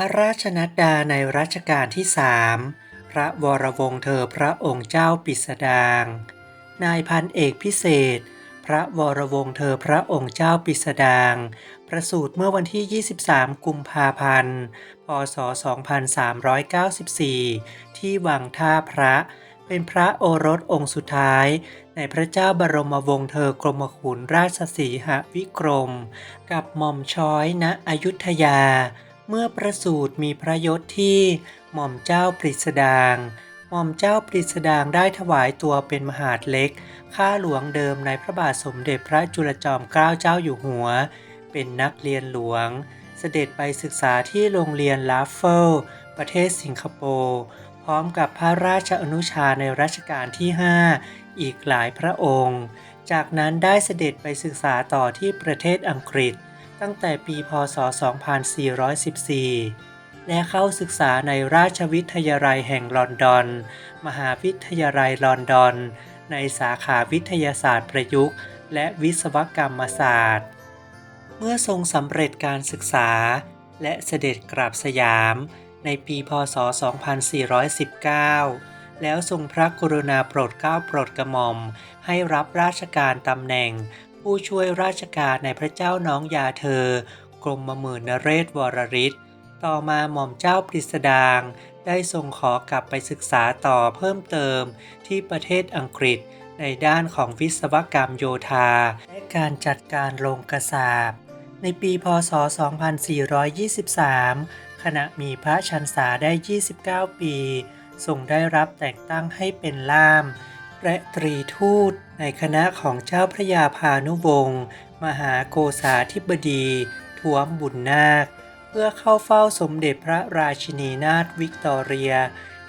ระราชนัดดาในรัชกาลที่สามพระวรวงศ์เธอพระองค์เจ้าปิสดางนายพันเอกพิเศษ พระวรวงศ์เธอพระองค์เจ้าปิสดางประสูติเมื่อวันที่ 23 กุมภาพันธ์ พศ 2394 ที่วังท่าพระ เป็นพระโอรสองค์สุดท้าย ในพระเจ้าบรมวงศ์เธอกรมขุนราชสีหวิกรม กับหม่อมช้อยณอยุธยา เมื่อประสูติมีพระยศที่หม่อมเจ้าปริสดางหม่อมเจ้าปริสดางได้ถวายตัวเป็นมหาดเล็ก ข้าหลวงเดิมในพระบาทสมเด็จพระจุลจอมเกล้าเจ้าอยู่หัว เป็นนักเรียนหลวง เสด็จไปศึกษาที่โรงเรียนลาฟเฟล ประเทศสิงคโปร์ พร้อมกับพระราชอนุชาในรัชกาลที่ 5 อีกหลายพระองค์ จากนั้นได้เสด็จไปศึกษาต่อที่ประเทศอังกฤษ ตั้งแต่ปีพศ 2414 และเข้าศึกษาในราชวิทยาลัยแห่งลอนดอน มหาวิทยาลัยลอนดอน ในสาขาวิทยาศาสตร์ประยุกต์ และวิศวกรรมศาสตร์ เมื่อทรงสำเร็จการศึกษา และเสด็จกลับสยาม ในปีพศ 2419แล้วทรงพระกรุณาโปรดเกล้าโปรดกระหม่อมให้รับราชการตำแหน่ง ผู้ช่วยราชการในพระเจ้าน้องยาเธอกรมมหมื่นนเรศวรริศต่อมาหม่อมเจ้าปริสดางได้ทรงขอกลับไปศึกษาต่อเพิ่มเติมที่ประเทศอังกฤษในด้านของวิศวกรรมโยธา และการจัดการโรงกระสาบ ในปีพศ 2423 ขณะมีพระชันษาได้ 29 ปีทรงได้รับแต่งตั้งให้เป็นล่าม และตรีทูตในคณะของเจ้าพระยาพานุวงศ์มหาโกษาธิบดีท้วมบุญนาค เพื่อเข้าเฝ้าสมเด็จพระราชินีนาถวิกตอเรีย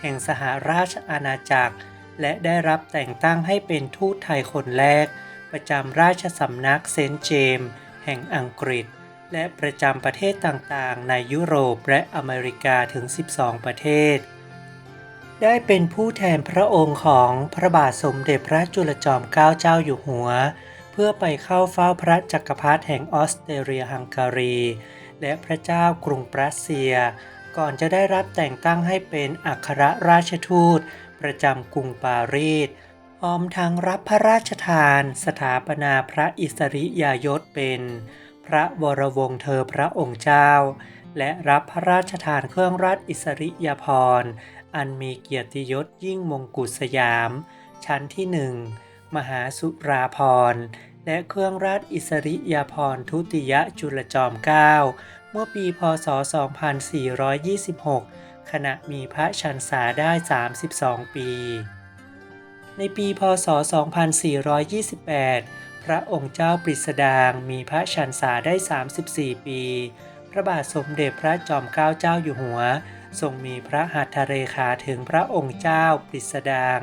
แห่งสหราชอาณาจักร และได้รับแต่งตั้งให้เป็นทูตไทยคนแรก ประจำราชสำนักเซนต์เจมส์แห่งอังกฤษ และประจำประเทศต่างๆ ในยุโรปและอเมริกาถึง 12 ประเทศ ได้เป็นผู้แทนพระองค์ของพระบาทสมเด็จพระจุลจอมเกล้าเจ้าอยู่หัว เพื่อไปเข้าเฝ้าพระจักรพรรดิแห่งออสเตรเลียฮังการี และพระเจ้ากรุงปรัสเซีย ก่อนจะได้รับแต่งตั้งให้เป็นอัครราชทูต ประจำกรุงปารีสพร้อมทั้งรับพระราชทาน สถาปนาพระอิสริยยศเป็น พระวรวงศ์เธอพระองค์เจ้า และรับพระราชทานเครื่องราชอิสริยาภรณ์ อันมีเกียรติยศยิ่งมงกุฎสยาม ชั้นที่หนึ่งมหาสุราภรและเครื่องราชอิสริยาภรณ์ทุติยจุลจอมเกล้าเมื่อปีพศ 2426 ขณะมีพระชันษาได้ 32 ปี ในปีพศ 2428 พระองค์เจ้าปริสดางมีพระชันษาได้ 34 ปี พระบาทสมเด็จพระจอมเกล้าเจ้าอยู่หัว ทรงมีพระหัตถเรขาถึงพระองค์เจ้าปริสดาง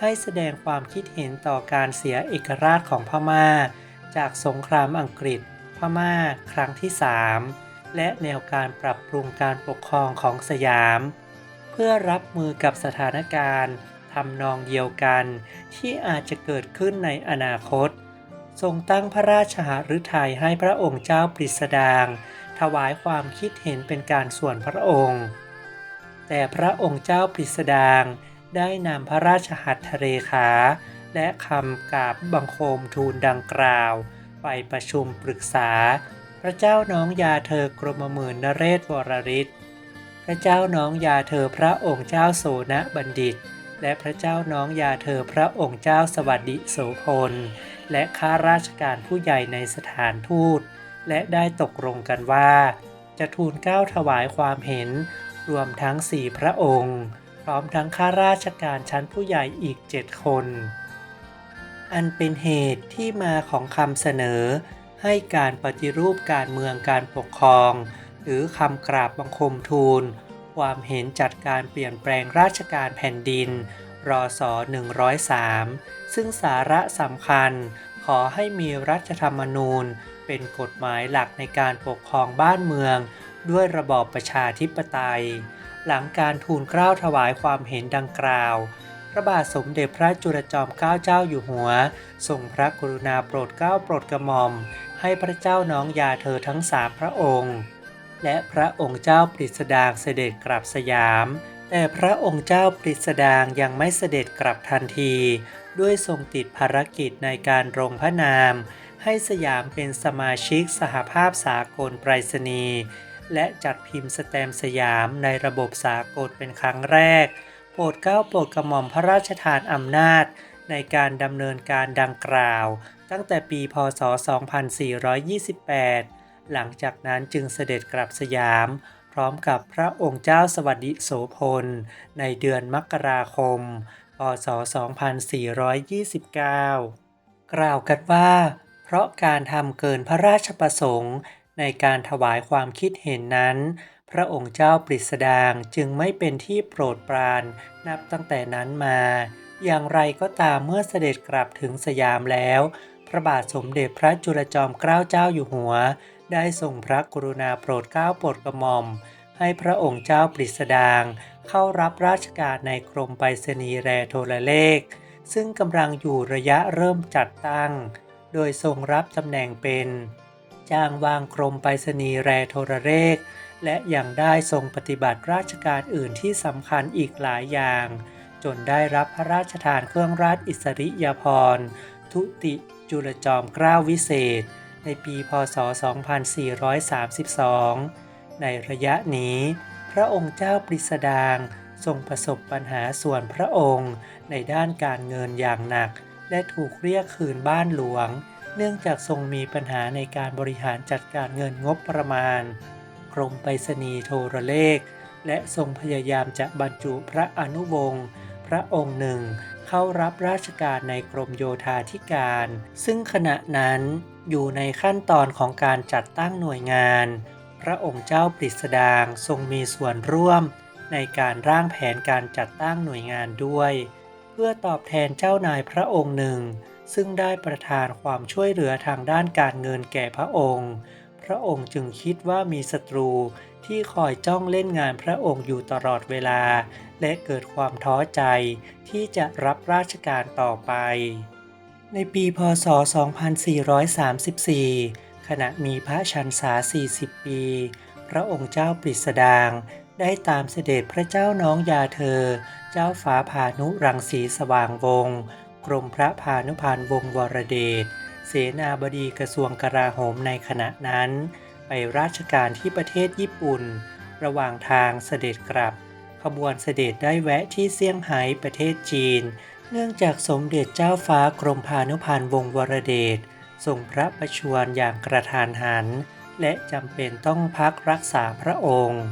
ให้แสดงความคิดเห็นต่อการเสียเอกราชของพม่า จากสงครามอังกฤษ พม่าครั้งที่3และแนวการปรับปรุงการปกครองของสยาม เพื่อรับมือกับสถานการณ์ทำนองเดียวกัน ที่อาจจะเกิดขึ้นในอนาคต ทรงตั้งพระราชหฤทัยให้พระองค์เจ้าปริสดาง ถวายความคิดเห็นเป็นการส่วนพระองค์ แต่พระองค์เจ้าปริสดางได้นำพระราชหัตถเรขา และคำกราบบังคมทูลดังกล่าว ไปประชุมปรึกษา พระเจ้าน้องยาเธอกรมหมื่นนเรศวรริศพระเจ้าน้องยาเธอพระองค์เจ้าโสนบัณฑิต และพระเจ้าน้องยาเธอพระองค์เจ้าสวัสดิโสพล และข้าราชการผู้ใหญ่ในสถานทูต และได้ตกลงกันว่า จะทูลเก้าถวายความเห็น รวมทั้งสี่พระองค์ พร้อมทั้งข้าราชการชั้นผู้ใหญ่อีกเจ็ดคน อันเป็นเหตุที่มาของคำเสนอ ให้การปฏิรูปการเมืองการปกครอง หรือคำกราบบังคมทูล ความเห็นจัดการเปลี่ยนแปลงราชการแผ่นดิน รศ 103 ซึ่งสาระสำคัญขอให้มีรัฐธรรมนูญ เป็นกฎหมายหลักในการปกครองบ้านเมือง ด้วยระบอบประชาธิปไตย หลังการทูลเกล้าถวายความเห็นดังกล่าว พระบาทสมเด็จพระจุลจอมเกล้าเจ้าอยู่หัวทรงพระกรุณาโปรดเกล้าโปรดกระหม่อม ให้พระเจ้าน้องยาเธอทั้งสามพระองค์ และพระองค์เจ้าปริสดางเสด็จกลับสยาม แต่พระองค์เจ้าปริสดางยังไม่เสด็จกลับทันที ด้วยทรงติดภารกิจในการลงพระนามให้สยามเป็นสมาชิกสหภาพสากลไปรษณีย์ และจัดพิมพ์สแตมสยามในระบบสากลเป็นครั้งแรก โปรดเกล้าโปรดกระหม่อมพระราชทานอำนาจ ในการดำเนินการดังกล่าว ตั้งแต่ปีพศ 2428 หลังจากนั้นจึงเสด็จกลับสยาม พร้อมกับพระองค์เจ้าสวัสดิโสพล ในเดือนมกราคม พศ 2429 กล่าวกันว่า เพราะการทำเกินพระราชประสงค์ ในการถวายความคิดเห็นนั้น พระองค์เจ้าปริสดางจึงไม่เป็นที่โปรดปรานนับตั้งแต่นั้นมา อย่างไรก็ตามเมื่อเสด็จกลับถึงสยามแล้ว พระบาทสมเด็จพระจุลจอมเกล้าเจ้าอยู่หัว ได้ทรงพระกรุณาโปรดเกล้าโปรดกระหม่อม ให้พระองค์เจ้าปริสดางเข้ารับราชการในกรมไปรษณีย์แรโทรเลข ซึ่งกำลังอยู่ระยะเริ่มจัดตั้ง โดยทรงรับตำแหน่งเป็น จ้างวางกรมไปรษณีย์แรโทรเลข และยังได้ทรงปฏิบัติราชการอื่นที่สำคัญอีกหลายอย่าง จนได้รับพระราชทานเครื่องราชอิสริยาภรณ์ทุติจุลจอมเกล้าวิเศษ ในปีพศ 2432 ในระยะนี้ พระองค์เจ้าปริสดางทรงประสบปัญหาส่วนพระองค์ในด้านการเงินอย่างหนัก และถูกเรียกคืนบ้านหลวง เนื่องจากทรงมีปัญหาในการบริหารจัดการเงินงบประมาณ กรมไปรษณีย์โทรเลข และทรงพยายามจะบรรจุพระอนุวงศ์พระองค์หนึ่ง เข้ารับราชการในกรมโยธาธิการ ซึ่งขณะนั้นอยู่ในขั้นตอนของการจัดตั้งหน่วยงาน พระองค์เจ้าปริสดางทรงมีส่วนร่วม ในการร่างแผนการจัดตั้งหน่วยงานด้วย เพื่อตอบแทนเจ้านายพระองค์หนึ่ง ซึ่งได้ประทานความช่วยเหลือทางด้านการเงินแก่พระองค์ พระองค์จึงคิดว่ามีศัตรูที่คอยจ้องเล่นงานพระองค์อยู่ตลอดเวลา และเกิดความท้อใจที่จะรับราชการต่อไป ในปีพศ 2434 ขณะมีพระชันษา 40 ปี พระองค์เจ้าปริสดางได้ตามเสด็จพระเจ้าน้องยาเธอ เจ้าฟ้าพานุรังสีสว่างวงศ์ กรมพระพานุพันธ์วงศวรเดช เสนาบดีกระทรวงกลาโหมในขณะนั้น ไปราชการที่ประเทศญี่ปุ่น ระหว่างทางเสด็จกลับ ขบวนเสด็จได้แวะที่เซี่ยงไฮ้ประเทศจีน เนื่องจากสมเด็จเจ้าฟ้ากรมพานุพันธ์วงศวรเดชทรงพระประชวรอย่างกระทานหัน และจำเป็นต้องพักรักษาพระองค์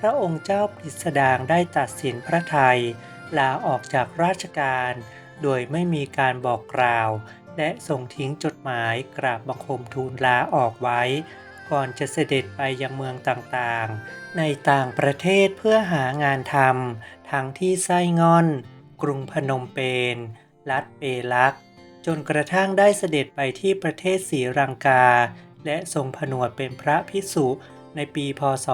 พระองค์เจ้าปริสดางได้ตัดสินพระไทยลาออกจากราชการ โดยไม่มีการบอกกล่าว และส่งทิ้งจดหมายกราบบังคมทูลลาออกไว้ ก่อนจะเสด็จไปยังเมืองต่างๆ ในต่างประเทศเพื่อหางานทำทั้งที่ไส้งอน กรุงพนมเปญรัฐเปลัก จนกระทั่งได้เสด็จไปที่ประเทศศรีลังกา และทรงผนวดเป็นพระภิกษุในปีพศ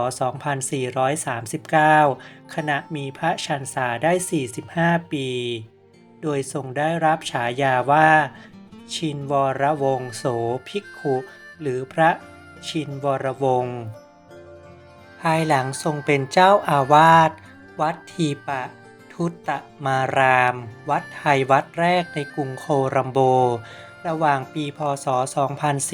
2439 ขณะมีพระชันษาได้ 45 ปี โดยทรงได้รับฉายาว่า ชินวรวงโสภิกขุ หรือพระชินวรวงศ์ภายหลังทรงเป็นเจ้าอาวาส วัดทีปะ ทุตตมาราม วัดไทยวัดแรกในกรุงโคลัมโบ ระหว่างปีพศ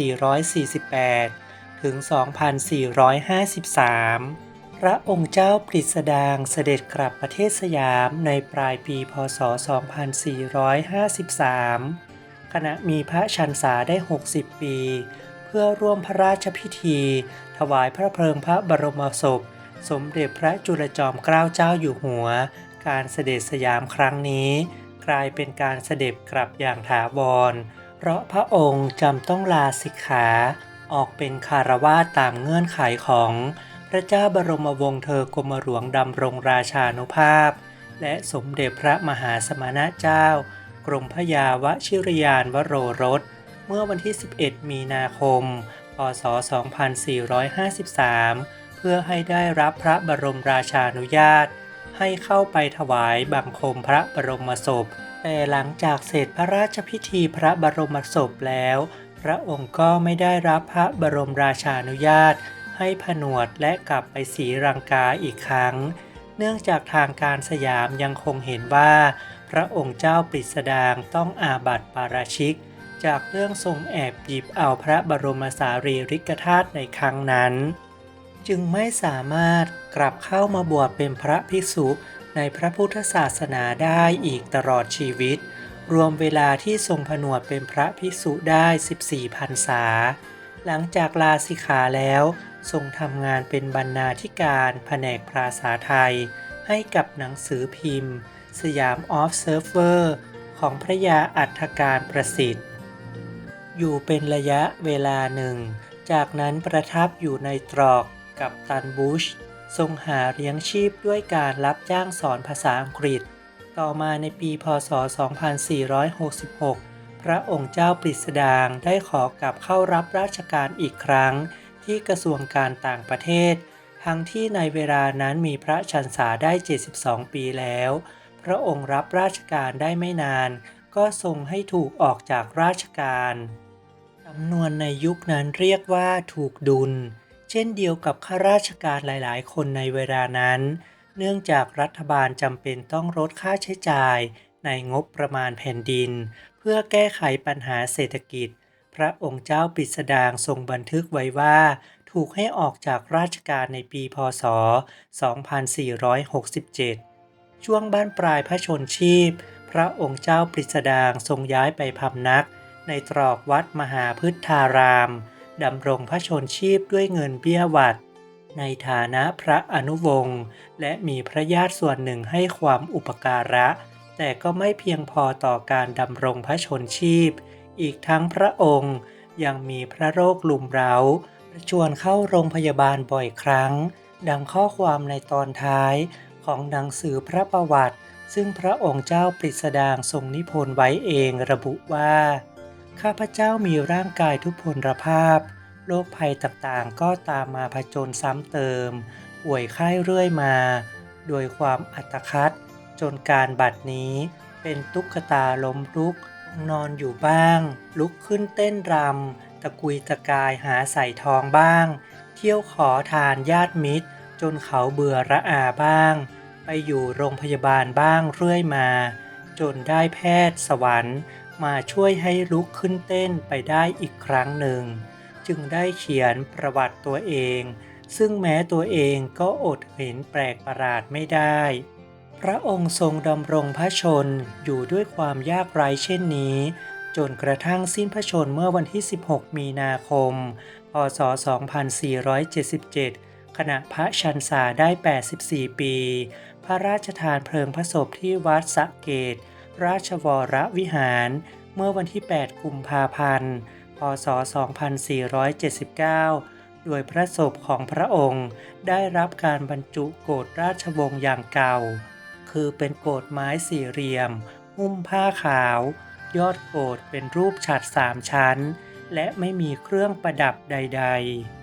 2448 ถึง 2453 พระองค์เจ้าปริสดางเสด็จกลับประเทศสยามในปลายปีพศ 2453 ขณะมีพระชันษาได้ 60 ปี เพื่อร่วมพระราชพิธี ถวายพระเพลิงพระบรมศพ สมเด็จพระจุลจอมเกล้าเจ้าอยู่หัว การเสด็จสยามครั้งนี้ กลายเป็นการเสด็จกลับอย่างถาวร เพราะพระองค์จำต้องลาสิกขา ออกเป็นคารวาสตามเงื่อนไขของ พระเจ้าบรมวงศ์เธอกรมหลวงดำรงราชานุภาพ และสมเด็จพระมหาสมณเจ้า กรมพระยาวชิรยานวโรรส เมื่อวันที่ 11 มีนาคม พศ 2453 เพื่อให้ได้รับพระบรมราชานุญาต ให้เข้าไปถวายบังคมพระบรมศพ แต่หลังจากเสร็จพระราชพิธีพระบรมศพแล้ว พระองค์ก็ไม่ได้รับพระบรมราชานุญาต ให้ผนวดและกลับไปศรีรังกาอีกครั้ง เนื่องจากทางการสยามยังคงเห็นว่า พระองค์เจ้าปริสดางต้องอาบัติปาราชิก จากเรื่องทรงแอบหยิบเอาพระบรมสารีริกธาตุในครั้งนั้น จึงไม่สามารถกลับเข้ามาบวชเป็นพระภิกษุในพระพุทธศาสนาได้อีกตลอดชีวิต รวมเวลาที่ทรงผนวดเป็นพระภิกษุได้ 14พรรษา หลังจากลาสิกขาแล้ว ทรงทำงานเป็นบรรณาธิการแผนกภาษาไทย ให้กับหนังสือพิมพ์ สยามออฟเซิร์ฟเวอร์ของพระยาอัฐการประสิทธิ์ อยู่เป็นระยะเวลาหนึ่ง จากนั้นประทับอยู่ในตรอกกับตันบุช ทรงหาเลี้ยงชีพด้วยการรับจ้างสอนภาษาอังกฤษ ต่อมาในปีพศ 2466 พระองค์เจ้าปริสดางได้ขอกลับเข้ารับราชการอีกครั้ง ที่กระทรวงการต่างประเทศ ทั้งที่ในเวลานั้นมีพระชันษาได้ 72 ปีแล้ว พระองค์รับราชการได้ไม่นาน ก็ทรงให้ถูกออกจากราชการจำนวนในยุคนั้นเรียกว่าถูกดุล เช่นเดียวกับข้าราชการหลาย ๆ คนในเวลานั้น เนื่องจากรัฐบาลจำเป็นต้องลดค่าใช้จ่ายในงบประมาณแผ่นดิน เพื่อแก้ไขปัญหาเศรษฐกิจ พระองค์เจ้าปริสดางทรงบันทึกไว้ว่า ถูกให้ออกจากราชการในปีพศ 2467 ช่วงบ้านปลายพระชนชีพ พระองค์เจ้าปริสดางทรงย้ายไปพำนัก ในตรอกวัดมหาพฤทธารามดำรงพระชนชีพด้วยเงินเบี้ยหวัด ในฐานะพระอนุวงศ์และมีพระญาติส่วนหนึ่งให้ความอุปการะ แต่ก็ไม่เพียงพอต่อการดำรงพระชนชีพ อีกทั้งพระองค์ยังมีพระโรคลุมเร้าชวนเข้าโรงพยาบาลบ่อยครั้ง ดังข้อความในตอนท้ายของหนังสือพระประวัติ ซึ่งพระองค์เจ้าปริสดางทรงนิพนธ์ไว้เองระบุว่า ข้าพเจ้ามีร่างกายทุพพลภาพโรคภัยต่างๆ ก็ตามมาผจญซ้ำเติม ป่วยไข้เรื่อยมา โดยความอัตคัด จนการบัดนี้เป็นตุ๊กตาล้มลุก นอนอยู่บ้าง ลุกขึ้นเต้นรำตะกุยตะกายหาใส่ทองบ้าง เที่ยวขอทานญาติมิตร จนเขาเบื่อระอาบ้าง ไปอยู่โรงพยาบาลบ้างเรื่อยมา จนได้แพทย์สวรรค์มาช่วยให้ลุกขึ้นเต้นไปได้อีกครั้งหนึ่ง จึงได้เขียนประวัติตัวเอง ซึ่งแม้ตัวเองก็อดเห็นแปลกประหลาดไม่ได้ พระองค์ทรงดำรงพระชนอยู่ด้วยความยากไร้เช่นนี้ จนกระทั่งสิ้นพระชนเมื่อวันที่ 16 มีนาคม พศ 2477 ขณะพระชันษาได้ 84 ปี พระราชทานเพลิงพระศพที่วัดสะเกต ราชวรวิหาร เมื่อวันที่ 8 กุมภาพันธ์ พศ 2479โดยพระศพของพระองค์ได้รับการบรรจุโกศราชวงศ์อย่างเก่า คือเป็นโกดไม้สี่เหลี่ยม หุ้มผ้าขาว ยอดโกดเป็นรูปฉัดสามชั้น และไม่มีเครื่องประดับใด ๆ